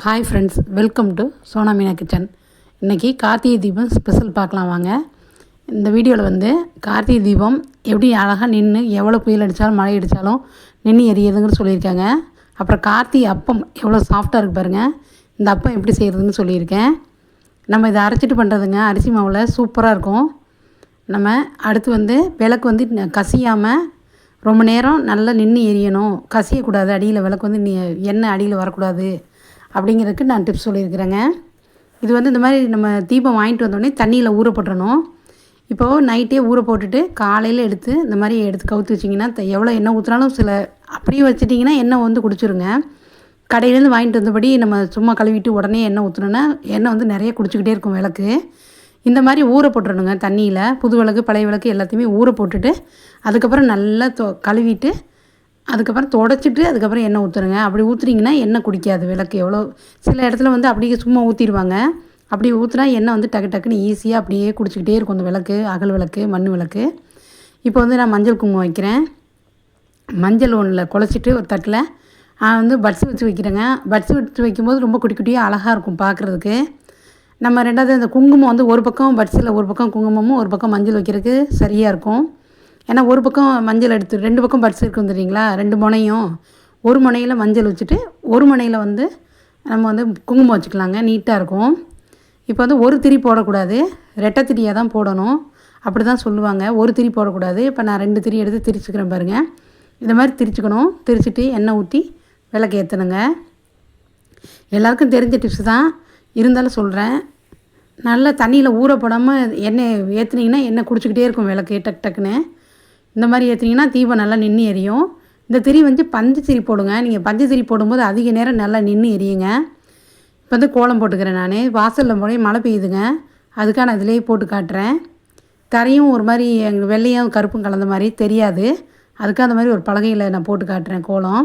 Hi friends welcome to Sona Meena kitchen இன்றைக்கி கார்த்திகை தீபம் special பார்க்கலாம் வாங்க. இந்த வீடியோவில் வந்து கார்த்திகை தீபம் எப்படி அழகாக நின்று எவ்வளோ புயல் அடித்தாலும் மழை அடித்தாலும் நின்று எரியுதுங்கன்னு சொல்லியிருக்காங்க. அப்புறம் கார்த்திகை அப்பம் எவ்வளோ சாஃப்டாக இருக்கு பாருங்கள் இந்த அப்பம் எப்படி செய்கிறதுன்னு சொல்லியிருக்கேன். நம்ம இதை அரைச்சிட்டு பண்ணுறதுங்க அரிசி மாவில் சூப்பராக இருக்கும். நம்ம அடுத்து வந்து விளக்கு வந்து கசியாமல் ரொம்ப நேரம் நல்லா நின்று எரியணும். கசியக்கூடாது அடியில் விளக்கு வந்து நீ எண்ணெய் அடியில் வரக்கூடாது. அப்படிங்கிறதுக்கு நான் டிப்ஸ் சொல்லியிருக்கிறேங்க. இது வந்து இந்த மாதிரி நம்ம தீபம் வாங்கிட்டு வந்தோடனே தண்ணியில் ஊற போட்டுறணும். இப்போது நைட்டே ஊற போட்டுட்டு காலையில் எடுத்து இந்த மாதிரி எடுத்து கவுத்து வச்சிங்கன்னா எவ்வளோ எண்ணெய் ஊற்றினாலும் சில அப்படியே வச்சிட்டிங்கன்னா எண்ணெய் வந்து குடிச்சிருங்க. கடையிலேருந்து வாங்கிட்டு வந்தபடி நம்ம சும்மா கழுவிட்டு உடனே எண்ணெய் ஊற்றணுன்னா எண்ணெய் வந்து நிறைய குடிச்சிக்கிட்டே இருக்கும் விளக்கு. இந்த மாதிரி ஊற போட்டுறணுங்க தண்ணியில். புது விளக்கு பழைய விளக்கு எல்லாத்தையுமே ஊற போட்டுட்டு அதுக்கப்புறம் நல்லா தொ கழுவிட்டு அதுக்கப்புறம் தொடச்சிட்டு அதுக்கப்புறம் எண்ணெய் ஊற்றுருங்க அப்படி ஊற்றுனீங்கன்னா எண்ணெய் குடிக்காது விளக்கு எவ்வளோ. சில இடத்துல வந்து அப்படியே சும்மா ஊற்றிடுவாங்க அப்படி ஊற்றுனா எண்ணெய் வந்து டக்கு டக்குன்னு ஈஸியாக அப்படியே குடிச்சிக்கிட்டே இருக்கும். அந்த விளக்கு அகல் விளக்கு மண் விளக்கு. இப்போ வந்து நான் மஞ்சள் குங்குமம் வைக்கிறேன். மஞ்சள் ஒன்றில் குழச்சிட்டு ஒரு தட்டில் வந்து பட்ஸ் வச்சு வைக்கிறேங்க. பட்ஸ் வச்சு வைக்கும்போது ரொம்ப குட்டி குட்டியாக அழகாக இருக்கும் பார்க்குறதுக்கு நம்ம ரெண்டாவது அந்த குங்குமம் வந்து ஒரு பக்கம் பட்ஸில் ஒரு பக்கம் குங்குமமும் ஒரு பக்கம் மஞ்சள் வைக்கிறதுக்கு சரியாக இருக்கும். ஏன்னா ஒரு பக்கம் மஞ்சள் எடுத்து ரெண்டு பக்கம் பட்ஸ் இருக்கும் தெரியுங்களா ரெண்டு முனையும் ஒரு முனையில் மஞ்சள் வச்சுட்டு ஒரு முனையில் வந்து நம்ம வந்து குங்குமம் வச்சுக்கலாங்க. நீட்டாக இருக்கும். இப்போ வந்து ஒரு திரி போடக்கூடாது. ரெட்டை திரியாக தான் போடணும். அப்படி தான் சொல்லுவாங்க. ஒரு திரி போடக்கூடாது. இப்போ நான் ரெண்டு திரி எடுத்து திரிச்சுக்கிறேன் பாருங்கள் இந்த மாதிரி திரிச்சுக்கணும். திரிச்சிட்டு எண்ணெய் ஊற்றி விளக்கு ஏற்றணுங்க எல்லாருக்கும் தெரிஞ்ச டிப்ஸ் தான். இருந்தாலும் சொல்கிறேன் நல்லா தண்ணியில் ஊற போடாமல் எண்ணெய் ஏற்றுனீங்கன்னா எண்ணெய் குடிச்சிக்கிட்டே இருக்கும் விளக்கு டக் டக்குன்னு. இந்த மாதிரி ஏற்றுனீங்கன்னா தீபம் நல்லா நின்று எரியும். இந்த திரி வந்து பஞ்சு திரி போடுங்க. நீங்கள் பஞ்சு திரி போடும்போது அதிக நேரம் நல்லா நின்று எரியுங்க. இப்போ வந்து கோலம் போட்டுக்கிறேன் நான். வாசலில் போய் மழை பெய்யுதுங்க. அதுக்காக நான் இதிலேயே போட்டு காட்டுறேன். தரையும் ஒரு மாதிரி எங்கள் வெள்ளையும் கருப்பும் கலந்த மாதிரி தெரியாது. அதுக்காக அந்த மாதிரி ஒரு பலகையில் நான் போட்டு காட்டுறேன் கோலம்.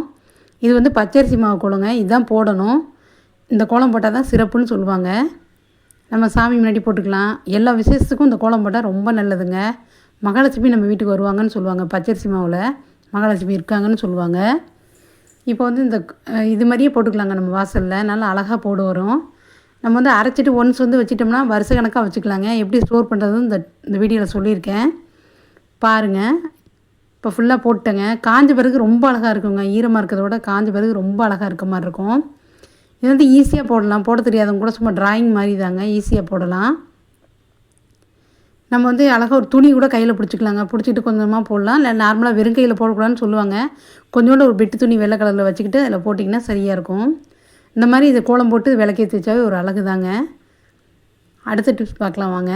இது வந்து பச்சரிசி மாவு கோலங்க. இதுதான் போடணும். இந்த கோலம் போட்டால் தான் சிறப்புன்னு சொல்லுவாங்க. நம்ம சாமி முன்னாடி போட்டுக்கலாம். எல்லா விசேஷத்துக்கும் இந்த கோலம் போட்டால் ரொம்ப நல்லதுங்க. மகாலட்சுமி நம்ம வீட்டுக்கு வருவாங்கன்னு சொல்லுவாங்க. பச்சரிசி மாவில் மகாலட்சுமி இருக்காங்கன்னு சொல்லுவாங்க. இப்போ வந்து இந்த இது மாதிரியே போட்டுக்கலாங்க நம்ம வாசலில். நல்லா அழகாக போடு வரும். நம்ம வந்து அரைச்சிட்டு ஒன்ஸ் வந்து வச்சிட்டோம்னா வருஷ கணக்காக வச்சுக்கலாங்க. எப்படி ஸ்டோர் பண்ணுறதுன்னு இந்த இந்த வீடியோவில் சொல்லியிருக்கேன். பாருங்கள் இப்போ ஃபுல்லாக போட்டேங்க. காஞ்ச பிறகு ரொம்ப அழகாக இருக்குங்க. ஈரமாக இருக்கிறத விட காஞ்ச பிறகு ரொம்ப அழகாக இருக்க மாதிரி இருக்கும். இது வந்து ஈஸியாக போடலாம். போட தெரியாதவங்க கூட சும்மா ட்ராயிங் மாதிரி தாங்க. ஈஸியாக போடலாம். நம்ம வந்து அழகாக ஒரு துணி கூட கையில் பிடிச்சிக்கலாங்க. பிடிச்சிட்டு கொஞ்சமாக போடலாம். இல்லை நார்மலாக வெறும் கையில் போடக்கூடாதுன்னு சொல்லுவாங்க. கொஞ்சோண்டு ஒரு பெட்டு துணி வெள்ளை கலரில் வச்சுக்கிட்டு அதில் போட்டிங்கன்னா சரியாக இருக்கும். இந்த மாதிரி இதை கோலம் போட்டு விளக்கேற்றி வச்சாவே ஒரு அழகு தாங்க அடுத்த டிப்ஸ் பார்க்கலாம் வாங்க.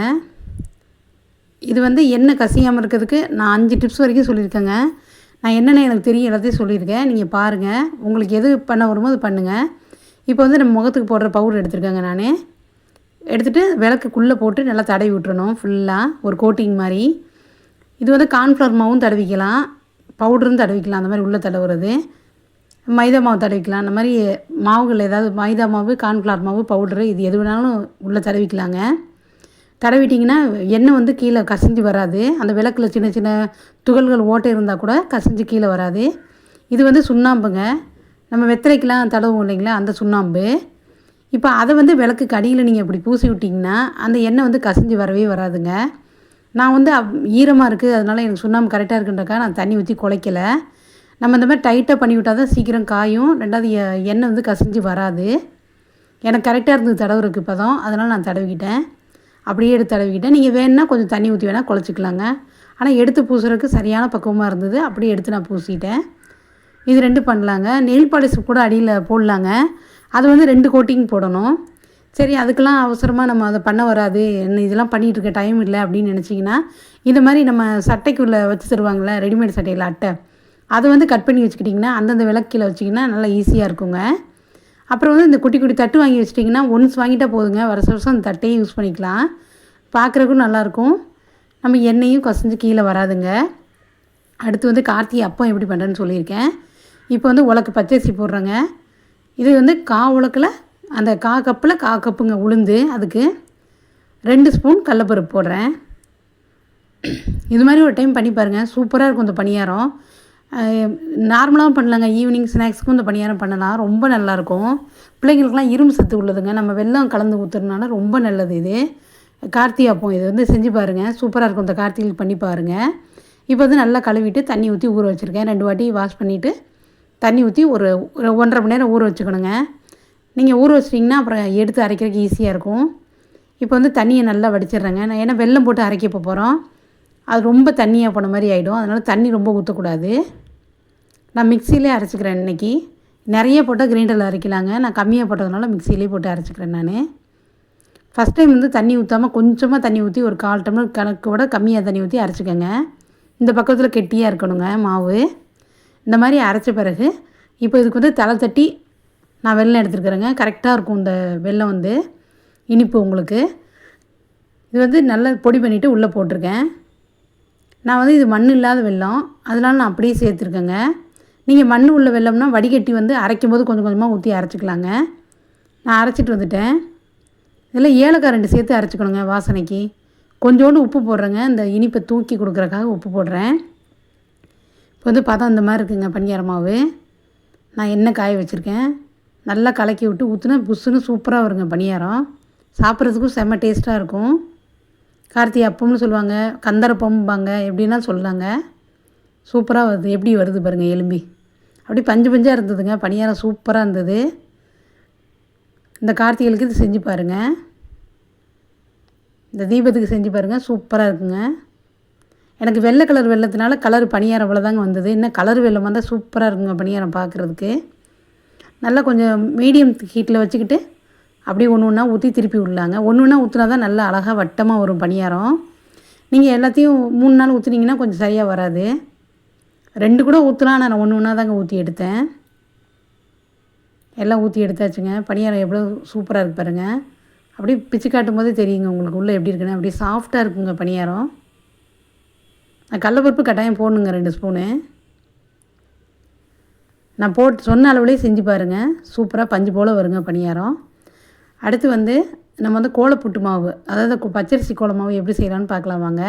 இது வந்து எண்ணெய் கசியாமல் இருக்கிறதுக்கு நான் அஞ்சு டிப்ஸ் வரைக்கும் சொல்லியிருக்கேங்க. நான் என்னென்ன எனக்கு தெரியும் எல்லாத்தையும் சொல்லியிருக்கேன். நீங்கள் பாருங்கள் உங்களுக்கு எது பண்ண வருமோ அது பண்ணுங்கள் இப்போ வந்து நம்ம முகத்துக்கு போடுற பவுடர் எடுத்திருக்கேங்க நான். எடுத்துகிட்டு விளக்குக்குள்ளே போட்டு நல்லா தடவி விட்டுறணும். ஃபுல்லாக ஒரு கோட்டிங் மாதிரி. இது வந்து கார்ன்ஃப்ளவர் மாவும் தடவிக்கலாம். பவுடரும் தடவிக்கலாம். அந்த மாதிரி உள்ளே தடவுறது. மைதா மாவு தடவிக்கலாம். அந்த மாதிரி மாவுகள் ஏதாவது மைதா மாவு கார்ன்ஃப்ளவர் மாவு பவுடரு இது எது வேணாலும் உள்ளே தடவிக்கலாங்க. தடவிட்டிங்கன்னா எண்ணெய் வந்து கீழே கசிஞ்சு வராது. அந்த விளக்கில் சின்ன சின்ன துகள்கள் ஓட்டை இருந்தால் கூட கசிஞ்சு கீழே வராது. இது வந்து சுண்ணாம்புங்க. நம்ம வெத்தலைக்கெலாம் தடவும் இல்லைங்களா? அந்த சுண்ணாம்பு. இப்போ அதை வந்து விளக்குக்கு அடியில் நீங்கள் இப்படி பூசி விட்டிங்கன்னா அந்த எண்ணெய் வந்து கசிஞ்சு வரவே வராதுங்க. நான் வந்து அப் ஈரமாக இருக்குது அதனால் எனக்கு சுண்ணாம்பு கரெக்டாக இருக்குன்றக்கா நான் தண்ணி ஊற்றி குலைக்கலை நம்ம இந்த மாதிரி டைட்டாக பண்ணி விட்டால் தான் சீக்கிரம் காயும். ரெண்டாவது எண்ணெய் வந்து கசிஞ்சு வராது. எனக்கு கரெக்டாக இருந்தது தடவுறதுக்கு இப்போதான். அதனால் நான் தடவிக்கிட்டேன். அப்படியே எடுத்து தடவிக்கிட்டேன். நீங்கள் வேணும்னா கொஞ்சம் தண்ணி ஊற்றி வேணால் குழச்சிக்கலாங்க. ஆனால் எடுத்து பூசுறதுக்கு சரியான பக்குவமாக இருந்தது. அப்படியே எடுத்து நான் பூசிட்டேன். இது ரெண்டு பண்ணலாங்க. நெல் பாலிஷ் கூட அடியில் போடலாங்க. அது வந்து ரெண்டு கோட்டிங் போடணும். சரி அதுக்கெலாம் அவசரமாக நம்ம அதை பண்ண வராது. என்ன இதெல்லாம் பண்ணிகிட்டு இருக்க டைம் இல்லை அப்படின்னு நினச்சிங்கன்னா இந்த மாதிரி நம்ம சட்டைக்குள்ளே வச்சு தருவாங்களே ரெடிமேட் சட்டையில் அட்டை அதை வந்து கட் பண்ணி வச்சுக்கிட்டிங்கன்னா அந்தந்த விளக்கில் வச்சிங்கன்னா நல்லா ஈஸியாக இருக்குங்க. அப்புறம் வந்து இந்த குட்டி குட்டி தட்டு வாங்கி வச்சிட்டிங்கன்னா ஒன்ஸ் வாங்கிட்டா போதுங்க. வருஷ வருஷம் அந்த தட்டையும் யூஸ் பண்ணிக்கலாம். பார்க்குறதுக்கும் நல்லாயிருக்கும் நம்ம எண்ணெயும் கசஞ்சு கீழே வராதுங்க. அடுத்து வந்து கார்த்திகை அப்பம் எப்படி பண்ணுறேன்னு சொல்லியிருக்கேன். இப்போ வந்து உலக்கு பச்சரிசி போடுறேங்க. இது வந்து கா உலக்கில் அந்த கா கப்பில் கா கப்புங்க உளுந்து அதுக்கு ரெண்டு ஸ்பூன் கடலப்பருப்பு போடுறேன். இது மாதிரி ஒரு டைம் பண்ணி பாருங்கள் சூப்பராக இருக்கும் இந்த பணியாரம். நார்மலாகவும் பண்ணலாங்க. ஈவினிங் ஸ்நாக்ஸ்க்கும் இந்த பணியாரம் பண்ணலாம். ரொம்ப நல்லாயிருக்கும் பிள்ளைங்களுக்குலாம் இரும்பு சத்து உள்ளதுங்க. நம்ம வெள்ளம் கலந்து ஊற்றுறதுனால ரொம்ப நல்லது இது. கார்த்திகை அப்பம் இது வந்து செஞ்சு பாருங்கள் சூப்பராக இருக்கும் இந்த கார்த்திகை பண்ணி பாருங்கள் இப்போ வந்து நல்லா கழுவிட்டு தண்ணி ஊற்றி ஊற வச்சுருக்கேன். ரெண்டு வாட்டி வாஷ் பண்ணிவிட்டு தண்ணி ஊற்றி ஒரு ஒரு ஒன்றரை மணி நேரம் ஊற வச்சுக்கணுங்க. நீங்கள் ஊற வச்சிட்டிங்கன்னா அப்புறம் எடுத்து அரைக்கிறதுக்கு ஈஸியாக இருக்கும். இப்போ வந்து தண்ணியை நல்லா வடிச்சிடுறேங்க. நான் ஏன்னா வெல்லம் போட்டு அரைக்க போகிறோம் அது ரொம்ப தண்ணியாக போன மாதிரி ஆகிடும் அதனால் தண்ணி ரொம்ப ஊற்றக்கூடாது நான் மிக்சியிலே அரைச்சிக்கிறேன் இன்றைக்கி நிறைய போட்டால் கிரைண்டரில் அரைக்கலாங்க. நான் கம்மியாக போட்டதுனால மிக்சியிலே போட்டு அரைச்சிக்கிறேன் நான். ஃபஸ்ட் டைம் வந்து தண்ணி ஊற்றாமல் கொஞ்சமாக தண்ணி ஊற்றி ஒரு கால் டம்ளர் கூட கம்மியாக தண்ணி ஊற்றி அரைச்சிக்கோங்க. இந்த பக்கத்தில் கெட்டியாக இருக்கணுங்க மாவு. இந்த மாதிரி அரைச்ச பிறகு இப்போ இதுக்கு வந்து தலை தட்டி நான் வெல்லம் எடுத்துருக்குறேங்க. கரெக்டாக இருக்கும் இந்த வெல்லம் வந்து. இனிப்பு உங்களுக்கு. இது வந்து நல்லா பொடி பண்ணிவிட்டு உள்ளே போட்டிருக்கேன். நான் வந்து இது மண் இல்லாத வெல்லம் அதனால் நான் அப்படியே சேர்த்துருக்கேங்க. நீங்கள் மண் உள்ள வெள்ளம்னா வடிகட்டி வந்து அரைக்கும் போது கொஞ்சம் கொஞ்சமாக ஊற்றி அரைச்சிக்கலாங்க. நான் அரைச்சிட்டு வந்துட்டேன். இதில் ஏலக்காய் ரெண்டு சேர்த்து அரைச்சிக்கணுங்க வாசனைக்கு. கொஞ்சோண்டு உப்பு போடுறேங்க. இந்த இனிப்பை தூக்கி கொடுக்குறக்காக உப்பு போடுறேன். இப்போ வந்து பதம் இந்த மாதிரி இருக்குங்க பனியார மாவு. நான் எண்ணெய் காய வச்சுருக்கேன். நல்லா கலக்கி விட்டு ஊற்றுனா புஷ்ஷுன்னு சூப்பராக வருங்க பணியாரம் சாப்பிட்றதுக்கும் செம்ம டேஸ்ட்டாக இருக்கும். கார்த்திகை அப்பம்னு சொல்லுவாங்க கந்தரப்பம்பாங்க எப்படின்னா சொல்லாங்க. சூப்பராக வருது. எப்படி வருது பாருங்கள் எலும்பி. அப்படி பஞ்சு பஞ்சாக இருந்ததுங்க. பணியாரம் சூப்பராக இருந்தது. இந்த கார்த்திகைகளுக்கு இது செஞ்சு பாருங்கள் இந்த தீபத்துக்கு செஞ்சு பாருங்கள் சூப்பராக இருக்குங்க. எனக்கு வெள்ளை கலர் வெள்ளத்தினால கலர் பணியாரம் அவ்வளோதாங்க வந்தது. இன்னும் கலர் வெள்ளம் வந்தால் சூப்பராக இருக்குங்க பணியாரம் பார்க்குறதுக்கு நல்லா கொஞ்சம் மீடியம் ஹீட்டில் வச்சுக்கிட்டு அப்படியே ஒன்று ஒன்றா ஊற்றி திருப்பி விடலாங்க. ஒன்று ஒன்றா ஊற்றினா தான் நல்லா அழகாக வட்டமாக வரும் பணியாரம் நீங்கள் எல்லாத்தையும் மூணு நாள் ஊற்றுனீங்கன்னா கொஞ்சம் சரியாக வராது. ரெண்டு கூட ஊற்றலாம் நான் ஒன்று ஒன்றா தாங்க ஊற்றி எடுத்தேன். எல்லாம் ஊற்றி எடுத்தாச்சுங்க. பணியாரம் எவ்வளோ சூப்பராக இருக்கு பாருங்கள் அப்படியே பிச்சு காட்டும் போதே தெரியுங்க உங்களுக்கு உள்ளே எப்படி இருக்குன்னு. அப்படியே சாஃப்டாக இருக்குங்க பணியாரம் கடலப்பருப்பு கட்டாயம் போடணுங்க ரெண்டு ஸ்பூனு. நான் போட்டு சொன்ன அளவுலேயே செஞ்சு பாருங்கள் சூப்பராக பஞ்சு போல் வருங்க பணியாரம். அடுத்து வந்து நம்ம வந்து கோலப்புட்டு மாவு அதாவது பச்சரிசி கோல மாவு எப்படி செய்யலான்னு பார்க்கலாம் வாங்க.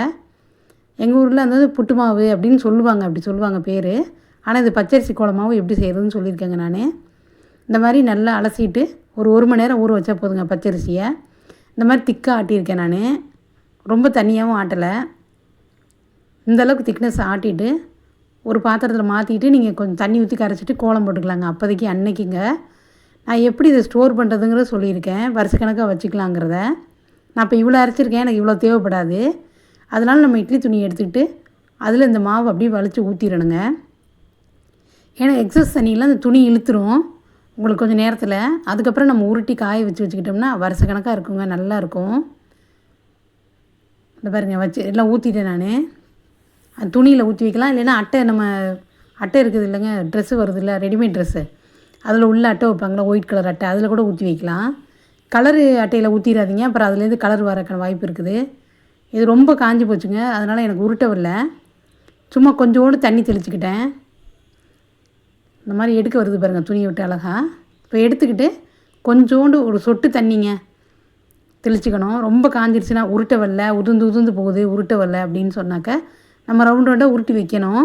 எங்கள் ஊரில் அந்த புட்டு மாவு அப்படின்னு சொல்லுவாங்க அப்படி சொல்லுவாங்க பேர். ஆனால் இது பச்சரிசி கோல மாவு எப்படி செய்கிறதுன்னு சொல்லியிருக்கேங்க நான். இந்த மாதிரி நல்லா அலசிட்டு ஒரு ஒரு மணி நேரம் ஊற வச்சா போதுங்க பச்சரிசியை. இந்த மாதிரி திக்காக ஆட்டியிருக்கேன் நான். ரொம்ப தனியாகவும் ஆட்டலை. இந்தளவுக்கு திக்னஸ் ஆட்டிட்டு ஒரு பாத்திரத்தில் மாற்றிட்டு நீங்கள் கொஞ்சம் தண்ணி ஊற்றி கரைச்சிட்டு கோலம் போட்டுக்கலாங்க. அப்போதைக்கு அன்னைக்குங்க. நான் எப்படி இதை ஸ்டோர் பண்ணுறதுங்கிறத சொல்லியிருக்கேன். வருஷக்கணக்காக வச்சுக்கலாங்கிறத. நான் இப்போ இவ்வளோ அரைச்சிருக்கேன். எனக்கு இவ்வளோ தேவைப்படாது. அதனால் நம்ம இட்லி துணி எடுத்துக்கிட்டு அதில் இந்த மாவு அப்படியே வலித்து ஊற்றிடணுங்க ஏன்னா எக்ஸஸ் தண்ணியெலாம் அந்த துணி இழுத்துரும். உங்களுக்கு கொஞ்சம் நேரத்தில். அதுக்கப்புறம் நம்ம உருட்டி காய வச்சு வச்சுக்கிட்டோம்னா வருஷக்கணக்காக இருக்குங்க. நல்லாயிருக்கும் இந்த பாருங்க வச்சு எல்லாம் ஊற்றிட்டேன் நான். துணியில் ஊற்றி வைக்கலாம். இல்லைன்னா அட்டை நம்ம அட்டை இருக்குது இல்லைங்க ட்ரெஸ்ஸு வருது இல்லை ரெடிமேட் ட்ரெஸ்ஸு அதில் உள்ள அட்டை வைப்பாங்களா ஒயிட் கலர் அட்டை அதில் கூட ஊற்றி வைக்கலாம். கலரு அட்டையில் ஊற்றிடாதீங்க அப்புறம் அதுலேருந்து கலர் வரக்கான வாய்ப்பு இருக்குது. இது ரொம்ப காஞ்சி போச்சுங்க. அதனால் எனக்கு உருட்டவில்லை சும்மா கொஞ்சோண்டு தண்ணி தெளிச்சுக்கிட்டேன். இந்த மாதிரி எடுக்க வருது பாருங்கள் துணியை விட்டு அழகாக இப்போ எடுத்துக்கிட்டு கொஞ்சோண்டு ஒரு சொட்டு தண்ணிங்க தெளிச்சுக்கணும். ரொம்ப காஞ்சிருச்சுன்னா உருட்ட வரல உதுந்து உதுந்து போகுது உருட்ட வரல அப்படின்னு சொன்னாக்க நம்ம ரவுண்ட் ரவுண்டாக உருட்டி வைக்கணும்.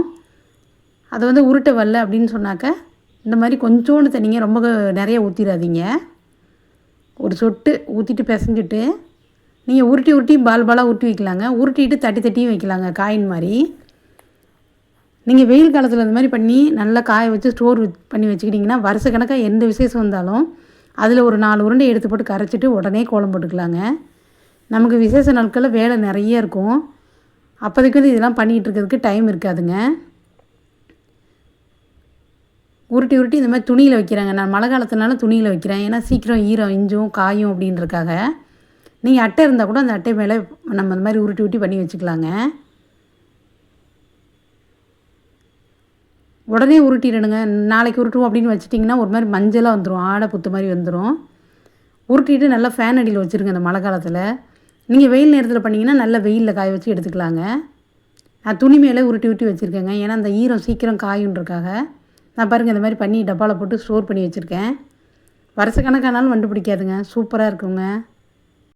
அதை வந்து உருட்ட வரல அப்படின்னு சொன்னாக்க இந்த மாதிரி கொஞ்சோண்டு தண்ணிங்க ரொம்ப நிறைய ஊற்றிடாதீங்க ஒரு சொட்டு ஊற்றிட்டு பிசைஞ்சிட்டு நீங்கள் உருட்டி உருட்டி பால் பாலாக உருட்டி வைக்கலாங்க. உருட்டிட்டு தட்டி தட்டியும் வைக்கலாங்க காயின் மாதிரி. நீங்கள் வெயில் காலத்தில் இந்த மாதிரி பண்ணி நல்லா காய வச்சு ஸ்டோர் பண்ணி வச்சுக்கிட்டிங்கன்னா வருஷக்கணக்காக எந்த விசேஷம் வந்தாலும் அதில் ஒரு நாலு உருண்டை எடுத்து போட்டு கரைச்சிட்டு உடனே கோலம் போட்டுக்கலாங்க. நமக்கு விசேஷ நாட்களில் வேலை நிறைய இருக்கும். அப்போதைக்கு வந்து இதெல்லாம் பண்ணிகிட்டு இருக்கிறதுக்கு டைம் இருக்காதுங்க. உருட்டி உருட்டி இந்த மாதிரி துணியில் வைக்கிறாங்க. நான் மழை காலத்துனால துணியில் வைக்கிறேன். ஏன்னா சீக்கிரம் ஈரம் இஞ்சும் காயும் அப்படின்றக்காக நீங்கள் அட்டை இருந்தால் கூட அந்த அட்டை மேலே நம்ம இந்த மாதிரி உருட்டி உருட்டி பண்ணி வச்சுக்கலாங்க. உடனே உருட்டிடணுங்க. நாளைக்கு உருட்டுவோம் அப்படின்னு வச்சிட்டிங்கன்னா ஒரு மாதிரி மஞ்சளாக வந்துடும் ஆடை புத்து மாதிரி வந்துடும் உருட்டிட்டு நல்லா ஃபேன் அடியில் வச்சுருங்க இந்த மழை காலத்தில். நீங்கள் வெயில் நேரத்தில் பண்ணிங்கன்னா நல்லா வெயிலில் காய வச்சு எடுத்துக்கலாங்க. நான் துணி மேலே உருட்டி உருட்டி வச்சுருக்கேங்க. ஏன்னா அந்த ஈரம் சீக்கிரம் காயுன்றக்காக நான் பாருங்கள் இந்த மாதிரி பண்ணி டப்பாவில் போட்டு ஸ்டோர் பண்ணி வச்சுருக்கேன். வருஷக்கணக்கானாலும் வண்டு பிடிக்காதுங்க சூப்பராக இருக்குங்க.